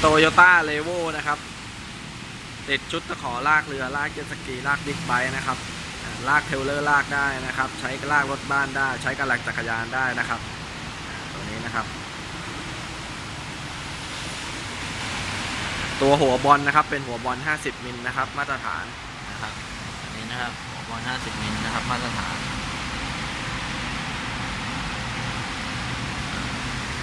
โตโยต้าเลโวนะครับ ติดชุดตะขอลากเรือ ลากเจ็ตสกี ลากบิ๊กไบค์นะครับ ลากเทรลเลอร์ลากได้นะครับ ใช้ลากรถบ้านได้ ใช้กระหลักจักรยานได้นะครับ ตัวนี้นะครับ ตัวหัวบอลนะครับ เป็นหัวบอล 50 มิลนะครับ มาตรฐานนะครับอันนี้นะครับ หัวบอล 50 มิลนะครับ มาตรฐาน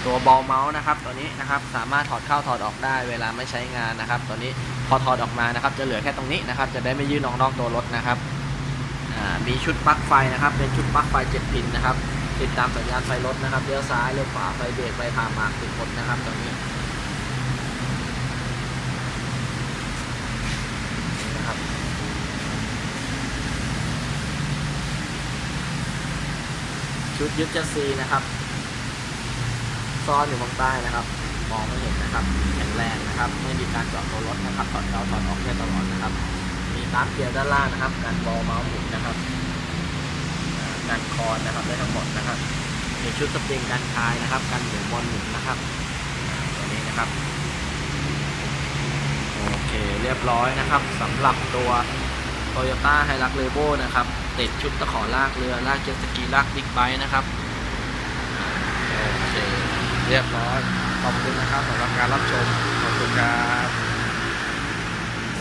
ตัวบอลเมาส์นะครับตัวนี้นะครับสามารถถอดเข้าถอดออกได้เวลาไม่ใช้งานนะครับ ตัวนี้พอถอดออกมานะครับ จะเหลือแค่ตรงนี้นะครับ จะได้ไม่ยื่นออกนอกตัวรถนะครับมีชุดปลั๊กไฟนะครับ เป็นชุดปลั๊กไฟ7พินนะครับ ติดตามสัญญาณไฟรถนะครับเลี้ยวซ้ายเลี้ยวขวาไฟเบรกไฟผ่าหมากติดหมดนะครับตรงนี้นะครับชุดยึดเจดซีนะครับ ซ่อนอยู่ข้างใต้นะครับ มองไม่เห็นนะครับแข็งแรงนะครับไม่มีการจาะตัวรถนะครับถอดเข้าถอดออกได้ตลอดนะครับ มีตามเกียร์ด้านล่างนะครับการบอลเมาส์หมุนนะครับการคอนนะครับได้ทั้งหมดนะครับมีชุดสปริงการคลายนะครับการหมุนบอลหมุนนะครับตัวนี้นะครับโอเคเรียบร้อยนะครับสำหรับตัว Toyota h i l u x r e v o นะครับติดชุดตะขอลากเรือลากเจ็ตสกีลากบิ๊กไบค์นะครับ เรียบร้อย ขอบคุณนะครับสำหรับการรับชม ขอบคุณครับ